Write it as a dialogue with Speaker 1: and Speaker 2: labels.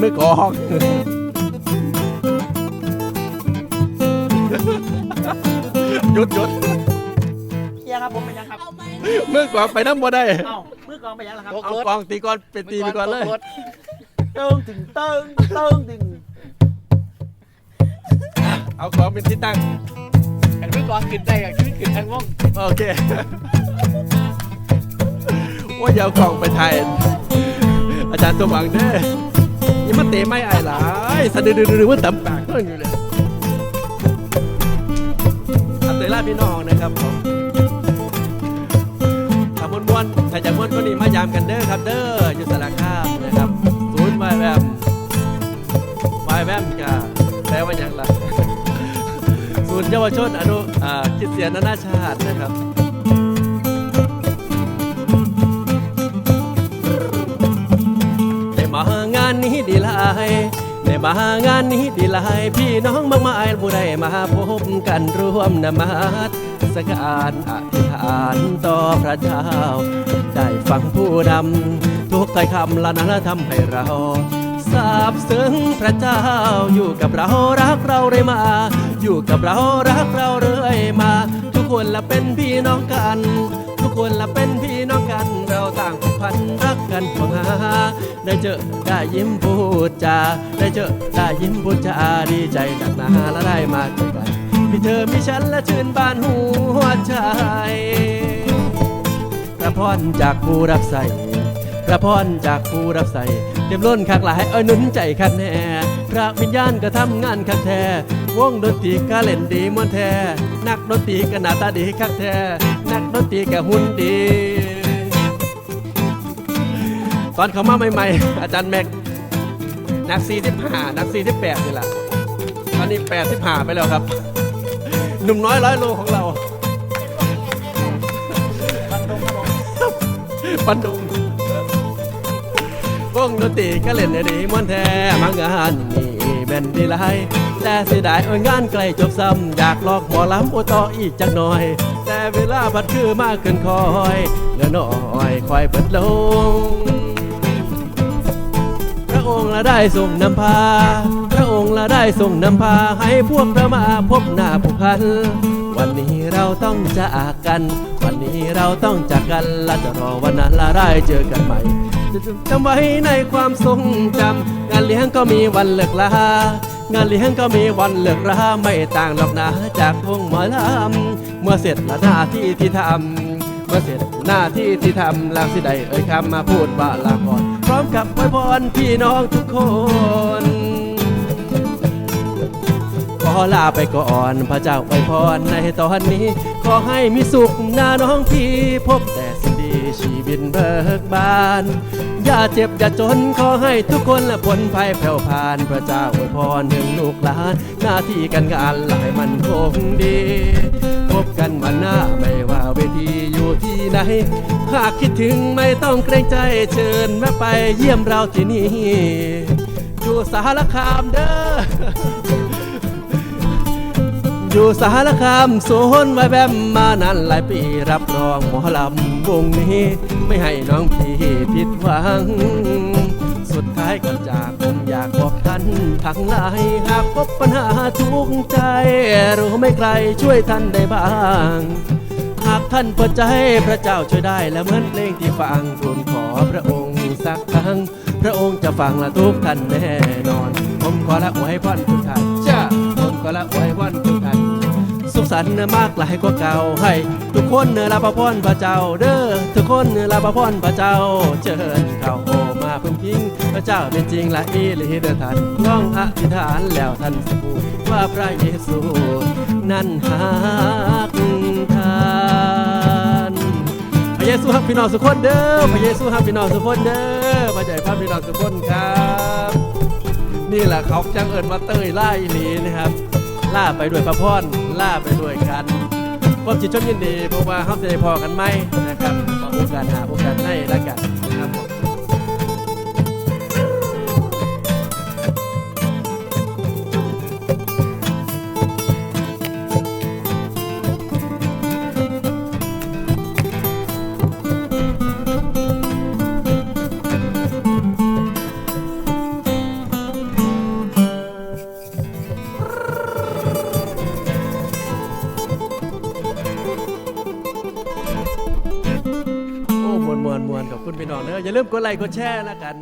Speaker 1: เป็นมือกลองหยุดหยุด
Speaker 2: เฮียครับผมเป็นยังครับ
Speaker 1: มือกลองไปน้ำบ่ได้
Speaker 2: เอ้ามือกลองเป็นยังล่ะครับ
Speaker 1: เอากลองตีก่อนเป็นตีไปก่อนเลย
Speaker 2: เติ้งถึงเติ้งเติ้งถึง
Speaker 1: เอากลองเป็นที่ตั้ง
Speaker 3: อันเมื่อก่อนขึ้นได้ก็ขึ้นขึ้นทั้งวง
Speaker 1: โอเคว่าจะเอากล่องไปไทยอาจารย์ตัวหวังเด้อยัง มาเตะไม่ไอายหลายสะดือดือว่าต่ำปากเรื่องอยู่เลยอัเตยล่าพี่น้องนะครับผมถ้ามวนมวนๆถ้าจะมวนก็นี่มายามกันเด้อครับเด้ออยู่สารคามนะครับศูนย์วายแวมวายแวมกะแปลว่าอย่างไรศูนย์เยาวชนอนุอ่าคิดเสียนานาชาตินะครับมางานนี้ดีายได้มางานนี้ดีลายพี่น้องมากมายผู้ใดมาพบกันร่วมนมัสสการอธิษฐานต่อพระเจ้า ได้ฟังผู้นำทุกถ้อยคำละนั้นทำให้เราทราบซึ้งพระเจ้าอยู่กับเรารักเราเลยมา อยู่กับเรารักเราเรื่อยมา ทุกคนละเป็นพี่น้องกัน ทุกคนละเป็นพี่น้องกัน เราต่างผูกพันรักกันห่วงหาได้เจอได้ยิ้มพูดจาได้เจอได้ยิ้มพูดจาดีใจหนักหนาและได้มาเจอกันมีเธอมีฉันและชื่นบานหัวใจพระพรจากผู้รับใส่พระพรจากผู้รับใส่เต็มล้นคักหลายเอ้ยนุนใจคักแน่พระวิญญาณก็ทำงานคักแท้วงดนตรีก็เล่นดีมวนแท้นักดนตรีก็หน้าตาดีคักแท้ นักดนตรีก็หุ่นดี ตอนเขามาใหม่ๆ อาจารย์แม็กนัก45นัก48นี่แหละตอนนี้85ไปแล้วครับ หนุ่มน้อยร้อยโลของเราปันดุงวงดนตรีก็เล่นได้ดีมวนแท้มางงานนี่แม่นดีหลายแต่เสียดายโอ้ยงานใกล้จบซ้ำอยากลอกหมอลำโอต่ออีกจักหน่อย แต่เวลาพัดคือมากเกินคอยเหลือน้อยคอยเปิดลง พระองค์ละได้ทรงนำพา พระองค์ละได้ทรงนำพาให้พวกเรามาพบหน้าผูกพัน วันนี้เราต้องจากกัน วันนี้เราต้องจากกันและจะรอวันนั้นละได้เจอกันใหม่จะจำไว้ในความทรงจำงานเลี้ยงก็มีวันเลิกลา งานเลี้ยงก็มีวันเลิกราไม่ต่างหรอกนะจากวงหมอลำเมื่อเสร็จละหน้าที่ที่ทำเมื่อเสร็จหน้าที่ที่ทำลางสิใดเอ่ยคำมาพูดว่าลาก่อนพร้อมกับไว้พรพี่น้องทุกคนขอลาไปก่อนพระเจ้าไว้พรในตอนนี้ ขอให้มีสุขหน้าน้องพี่พบแต่ ชีวิตเบิกบาน อย่าเจ็บอย่าจนขอให้ทุกคนละพ้นภัยแผ่วผ่าน พระเจ้าอวยพรถึงลูกหลาน หน้าที่การงานหลายมันคงดี พบกันวันหน้าไม่ว่าเวทีอยู่ที่ไหน หากคิดถึงไม่ต้องเกรงใจเชิญแวะไปเยี่ยมเราที่นี่อยู่สารคามเด้อ อยู่สารคามโซนไว้แบมมานานหลายปีรับรองหมอลำวงนี้ ไม่ให้น้องพี่ผิดหวัง สุดท้ายก่อนจากผมอยากบอกท่านทั้งหลายหากพบปัญหาทุกข์ใจ รู้ไหม่ใครช่วยท่านได้บ้าง หากท่านเปิดใจพระเจ้าช่วยได้และเหมือนเพลงที่ฟังทูลขอพระองค์สักครั้ง พระองค์จะฟังและทุกท่านแน่นอน ผมขอละอวยพรทุกท่านจ้าผมขอละอวยพรทุกท่าน สุขสันต์มากหลายกว่าเก่าให้ ทุกคนเนื้อลาพรพระเจ้า เด้อทุกคนเนื้อลาพรพระเจ้าเชิญเข้าโอมาพึ่งพิงพระเจ้าเป็นจริงละอีหลีเดอท่านร้องอธิษฐานแล้วท่านสบูว่าพระเยซูนั้นหักท่านพระเยซูฮักพี่น้องสุกคนเด้อพระเยซูฮักพี่น้องสุกคนเด้อพระใจพระพี่น้องสุกคนครับนี่แหละเขาจังเอิญมาเตยไล่หลีนะครับล่าไปด้วยพระพร ลาไปด้วยกันความจิตชมยินดีเพราะว่าเขาจะได้พอกันไหมนะครับขอโอกาสหาโอกาสให้แล้วกันนะครับ วนมวนมวนขอบคุณพี่น้องเด้ออย่าลืมกดไลค์กดแชร์แล้วกัน